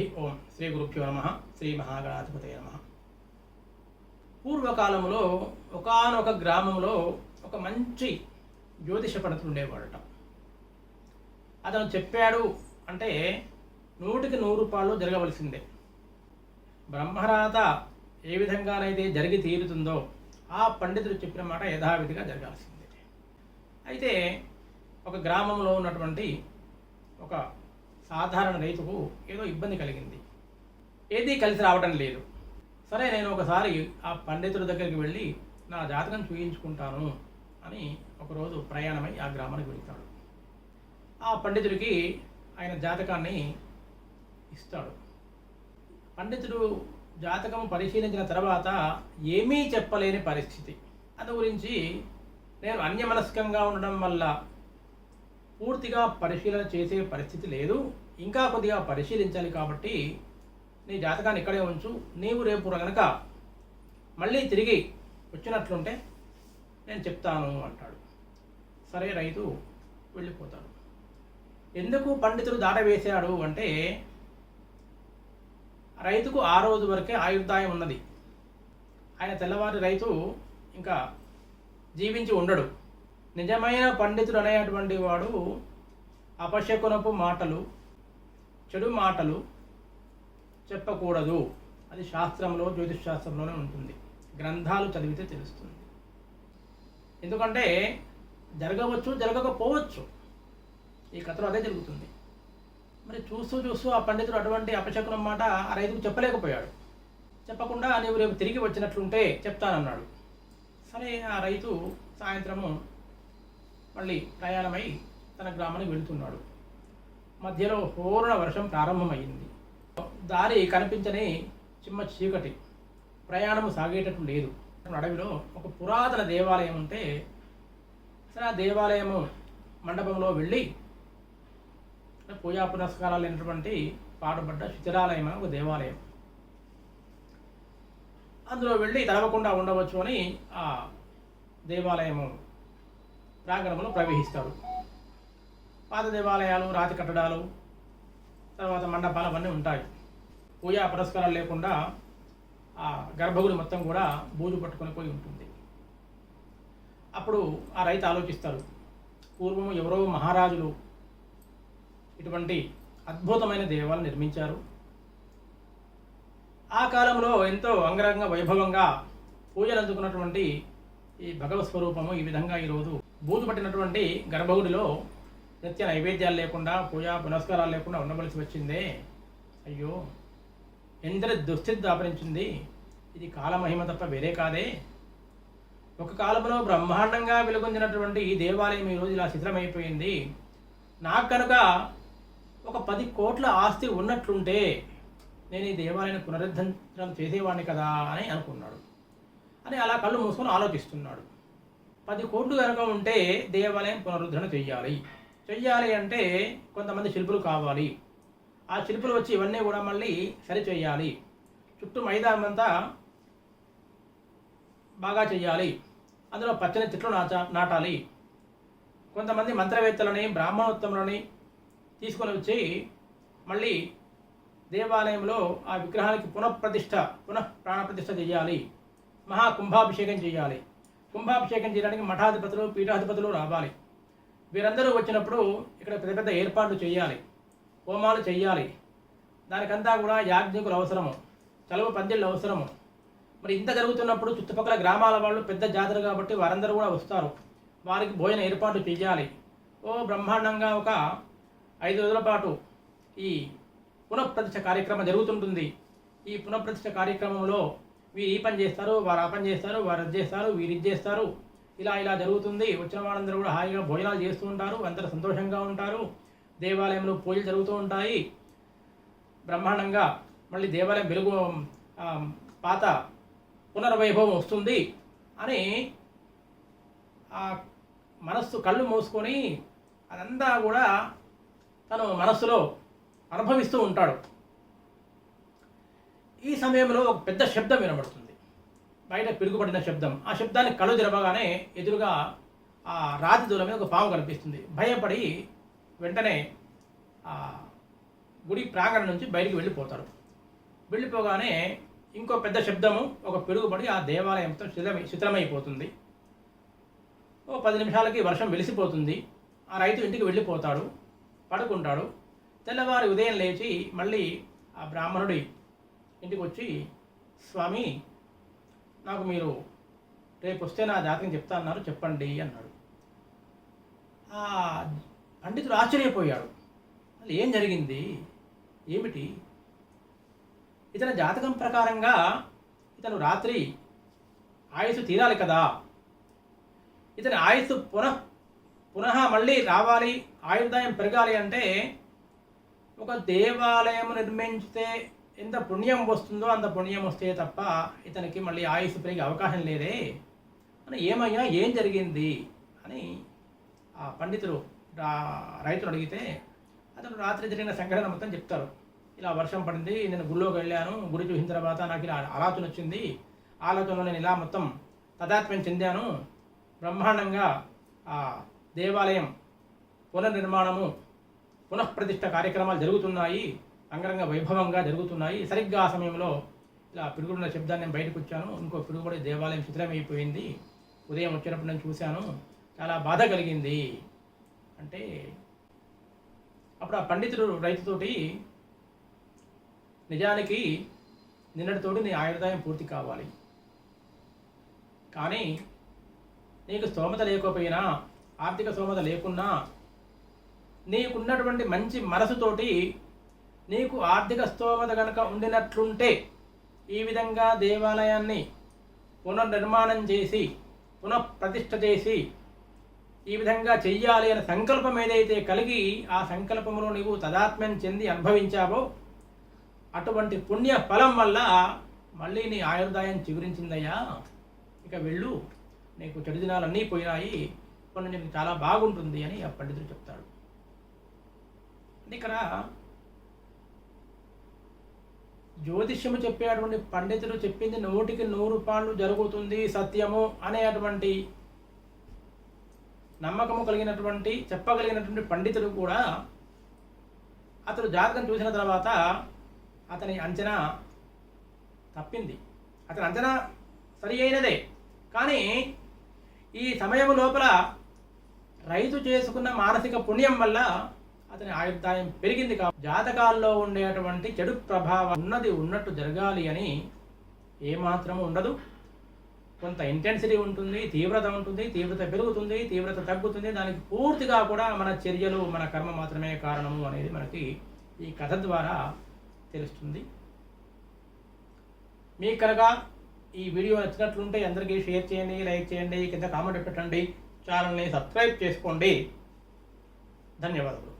ఓం. శ్రీ గురుభ్యో నమ. శ్రీ మహాగణాధిపతయ నమ. పూర్వకాలంలో ఒకానొక గ్రామంలో ఒక మంచి జ్యోతిష పండితులు ఉండేవాడట. అతను చెప్పాడు అంటే నూటికి నూరు రూపాయలు జరగవలసిందే. బ్రహ్మరాత ఏ విధంగానైతే జరిగి తీరుతుందో ఆ పండితుడు చెప్పిన మాట యథావిధిగా జరగాల్సిందే. అయితే ఒక గ్రామంలో ఉన్నటువంటి ఒక సాధారణ రైతుకు ఏదో ఇబ్బంది కలిగింది. ఏదీ కలిసి రావడం లేదు. సరే నేను ఒకసారి ఆ పండితుడి దగ్గరికి వెళ్ళి నా జాతకం చూయించుకుంటాను అని ఒకరోజు ప్రయాణమై ఆ గ్రామానికి వెళ్తాడు. ఆ పండితుడికి ఆయన జాతకాన్ని ఇస్తాడు. పండితుడు జాతకం పరిశీలించిన తర్వాత ఏమీ చెప్పలేని పరిస్థితి. అందు గురించి నేను అన్యమనస్కంగా ఉండడం వల్ల పూర్తిగా పరిశీలన చేసే పరిస్థితి లేదు. ఇంకా కొద్దిగా పరిశీలించాలి కాబట్టి నీ జాతకాన్ని ఇక్కడే ఉంచు. నీవు రేపు కనుక మళ్ళీ తిరిగి వచ్చినట్లుంటే నేను చెప్తాను అంటాడు. సరే రైతు వెళ్ళిపోతాడు. ఎందుకు పండితుడు దాటవేశాడు అంటే రైతుకు ఆ రోజు వరకే ఆయుర్దాయం ఉన్నది. ఆయన తెల్లవారి రైతు ఇంకా జీవించి ఉండడు. నిజమైన పండితుడు అనేటువంటి వాడు అపశకునపు మాటలు చెడు మాటలు చెప్పకూడదు. అది శాస్త్రంలో జ్యోతిష్ శాస్త్రంలోనే ఉంటుంది. గ్రంథాలు చదివితే తెలుస్తుంది. ఎందుకంటే జరగవచ్చు జరగకపోవచ్చు. ఈ కథలో అదే జరుగుతుంది. మరి చూస్తూ చూస్తూ ఆ పండితుడు అటువంటి అపశకునం మాట ఆ రైతుకు చెప్పలేకపోయాడు. చెప్పకుండా నీవు రేపు తిరిగి వచ్చినట్లుంటే చెప్తానన్నాడు. సరే ఆ రైతు సాయంత్రము మళ్ళీ ప్రయాణమై తన గ్రామానికి వెళుతున్నాడు. మధ్యలో హోరణ వర్షం ప్రారంభమైంది. దారి కనిపించని చిమ్మ చీకటి. ప్రయాణము సాగేటట్టు లేదు. అడవిలో ఒక పురాతన దేవాలయం ఉంటే సరే ఆ దేవాలయము మండపంలో వెళ్ళి పూజా పునస్కారాలు అయినటువంటి పాటుపడ్డ శిథిరాలయం అని ఒక దేవాలయం. అందులో వెళ్ళి తడవకుండా ఉండవచ్చు అని ఆ దేవాలయము ప్రాంగణంలో ప్రవేశిస్తాడు పాత దేవాలయాలు రాతి కట్టడాలు తర్వాత మండపాలు అవన్నీ ఉంటాయి. పూజా పురస్కారాలు లేకుండా ఆ గర్భగుడి మొత్తం కూడా బూజు పట్టుకొని పోయి ఉంటుంది. అప్పుడు ఆ రైతు ఆలోచిస్తాడు పూర్వం ఎవరో మహారాజులు ఇటువంటి అద్భుతమైన దేవాలను నిర్మించారు. ఆ కాలంలో ఎంతో అంగరంగ వైభవంగా పూజలు అందుకున్నటువంటి ఈ భగవత్ స్వరూపము ఈ విధంగా ఈరోజు బూజు పట్టినటువంటి గర్భగుడిలో నిత్య నైవేద్యాలు లేకుండా పూజా పునస్కారాలు లేకుండా ఉండవలసి వచ్చిందే. అయ్యో ఎందరి దుస్థితి దాపరించింది. ఇది కాలమహిమ తప్ప వేరే కాదే. ఒక కాలంలో బ్రహ్మాండంగా వెలుగొందినటువంటి ఈ దేవాలయం ఈరోజు ఇలా శిథిలమైపోయింది. నాకు కనుక ఒక పది కోట్ల ఆస్తి ఉన్నట్లుంటే నేను ఈ దేవాలయాన్ని పునరుద్ధరించడం చేసేవాడిని కదా అని అనుకున్నాడు. అని అలా కళ్ళు మూసుకొని ఆలోచిస్తున్నాడు. పది కోట్లు కనుక ఉంటే దేవాలయం పునరుద్ధరణ చెయ్యాలి. చెయ్యాలి అంటే కొంతమంది శిల్పులు కావాలి. ఆ శిల్పులు వచ్చి ఇవన్నీ కూడా మళ్ళీ సరి చేయాలి చుట్టూ మైదానం అంతా బాగా చెయ్యాలి. అందులో పచ్చని చెట్లు నాచ నాటాలి. కొంతమంది మంత్రవేత్తలని బ్రాహ్మణోత్తములని తీసుకొని వచ్చి మళ్ళీ దేవాలయంలో ఆ విగ్రహానికి పునఃప్రతిష్ఠ పునః ప్రాణప్రతిష్ఠ చేయాలి మహా కుంభాభిషేకం చేయాలి కుంభాభిషేకం చేయడానికి మఠాధిపతులు పీఠాధిపతులు రావాలి. వీరందరూ వచ్చినప్పుడు ఇక్కడ పెద్ద పెద్ద ఏర్పాట్లు చేయాలి. హోమాలు చేయాలి. దానికంతా కూడా యాజ్ఞికులు అవసరము. చలువ పందిళ్ళు అవసరము. మరి ఇంత జరుగుతున్నప్పుడు చుట్టుపక్కల గ్రామాల వాళ్ళు పెద్ద జాతర కాబట్టి వారందరూ కూడా వస్తారు. వారికి భోజన ఏర్పాటు చేయాలి. ఓ బ్రహ్మాండంగా ఒక ఐదు రోజుల పాటు ఈ పునఃప్రతిష్ఠ కార్యక్రమం జరుగుతుంటుంది. ఈ పునఃప్రతిష్ఠ కార్యక్రమంలో వీరు ఈ పని చేస్తారు వారు ఆ పని చేస్తారు వారు అది చేస్తారు వీరు ఇది చేస్తారు. ఇలా ఇలా జరుగుతుంది. వచ్చిన వాళ్ళందరూ కూడా హాయిగా భోజనాలు చేస్తూ ఉంటారు అందరూ సంతోషంగా ఉంటారు. దేవాలయంలో పూజలు జరుగుతూ ఉంటాయి. బ్రహ్మాండంగా మళ్ళీ దేవాలయం వెలుగు పాత పునర్వైభవం వస్తుంది అని ఆ మనస్సు కళ్ళు మూసుకొని అదంతా కూడా తను మనస్సులో అనుభవిస్తూ ఉంటాడు. ఈ సమయంలో ఒక పెద్ద శబ్దం వినబడుతుంది. బయట పిరుగుపడిన శబ్దం. ఆ శబ్దాన్ని కళ్ళు తెరవగానే ఎదురుగా ఆ రాతి దూరం మీద ఒక పాము కనిపిస్తుంది. భయపడి వెంటనే ఆ గుడి ప్రాంగణం నుంచి బయటికి వెళ్ళిపోతాడు వెళ్ళిపోగానే ఇంకో పెద్ద శబ్దము ఒక పిడుగుబడి ఆ దేవాలయంతో శిథిలమై శిథిలమైపోతుంది. ఓ పది నిమిషాలకి వర్షం వెలిసిపోతుంది. ఆ రైతు ఇంటికి వెళ్ళిపోతాడు పడుకుంటాడు. తెల్లవారి ఉదయం లేచి మళ్ళీ ఆ బ్రాహ్మణుడి ఇంటికి వచ్చి స్వామి నాకు మీరు రేపు వస్తే నా జాతకం చెప్తా అన్నారు చెప్పండి అన్నాడు. ఆ పండితుడు ఆశ్చర్యపోయాడు. అసలు ఏం జరిగింది? ఏమిటి? ఇతని జాతకం ప్రకారంగా ఇతను రాత్రి ఆయుసు తీరాలి కదా. ఇతని ఆయుస్సు పునః పునః మళ్ళీ రావాలి ఆయుర్దాయం పెరగాలి అంటే ఒక దేవాలయం నిర్మించితే ఎంత పుణ్యం వస్తుందో అంత పుణ్యం వస్తే తప్ప ఇతనికి మళ్ళీ ఆయుస్సు పెరిగే అవకాశం లేదే. అని ఏమయ్యా ఏం జరిగింది? అని ఆ పండితులు రా- రైతులు అడిగితే అతను రాత్రి జరిగిన సంఘటన మొత్తం చెప్తారు. ఇలా వర్షం పడింది నేను గుళ్ళోకి వెళ్ళాను గుడి చూసిన తర్వాత నాకు ఇలా ఆలోచన వచ్చింది. ఆలోచనలో నేను ఇలా మొత్తం తదాత్మ్యం చెందాను. బ్రహ్మాండంగా ఆ దేవాలయం పునర్నిర్మాణము పునఃప్రతిష్ట కార్యక్రమాలు జరుగుతున్నాయి. అంగరంగ వైభవంగా జరుగుతున్నాయి. సరిగ్గా ఆ సమయంలో ఇలా పిడుగుడున్న శబ్దాన్ని నేను బయటకు వచ్చాను. ఇంకో పిడుగుడి దేవాలయం శిథిలమైపోయింది. ఉదయం వచ్చినప్పుడు నేను చూశాను. చాలా బాధ కలిగింది. అంటే అప్పుడు ఆ పండితుడు రైతుతోటి నిజానికి నిన్నటితోటి నీ ఆయుర్దాయం పూర్తి కావాలి. కానీ నీకు స్తోమత లేకపోయినా ఆర్థిక స్తోమత లేకున్నా నీకున్నటువంటి మంచి మనసుతోటి నీకు ఆర్థిక స్తోమత కనుక ఉండినట్లుంటే ఈ విధంగా దేవాలయాన్ని పునర్నిర్మాణం చేసి పునఃప్రతిష్ఠ చేసి ఈ విధంగా చెయ్యాలి అనే సంకల్పం ఏదైతే కలిగి ఆ సంకల్పమును నీవు తదాత్మ్యం చెంది అనుభవించావో అటువంటి పుణ్య ఫలం వల్ల మళ్ళీ నీ ఆయుర్దాయం చిగురించిందయ్యా. ఇక వెళ్ళు నీకు చెడు దినాలన్నీ పోయినాయి ఇప్పుడు నీకు చాలా బాగుంటుంది అని ఆ పండితుడు చెప్తాడు. ఇక్కడ జ్యోతిష్యము చెప్పేటువంటి పండితుడు చెప్పింది నూటికి నూరు పాళ్ళు జరుగుతుంది సత్యము అనేటువంటి నమ్మకము కలిగినటువంటి చెప్పగలిగినటువంటి పండితుడు కూడా అతడు జాతకం చూసిన తర్వాత అతని అంచనా తప్పింది. అతని అంచనా సరి అయినదే. కానీ ఈ సమయం లోపల రైతు చేసుకున్న మానసిక పుణ్యం వల్ల అతని ఆయుర్దాయం పెరిగింది కా జాతకాల్లో ఉండేటువంటి చెడు ప్రభావం ఉన్నది ఉన్నట్టు జరగాలి అని ఏమాత్రము ఉండదు. కొంత ఇంటెన్సిటీ ఉంటుంది తీవ్రత ఉంటుంది తీవ్రత పెరుగుతుంది తీవ్రత తగ్గుతుంది. దానికి పూర్తిగా కూడా మన చర్యలు మన కర్మ మాత్రమే కారణము అనేది మనకి ఈ కథ ద్వారా తెలుస్తుంది. మీకు కనుక ఈ వీడియో నచ్చినట్లుంటే అందరికీ షేర్ చేయండి లైక్ చేయండి కింద కామెంట్ పెట్టండి. ఛానల్ని సబ్స్క్రైబ్ చేసుకోండి. ధన్యవాదాలు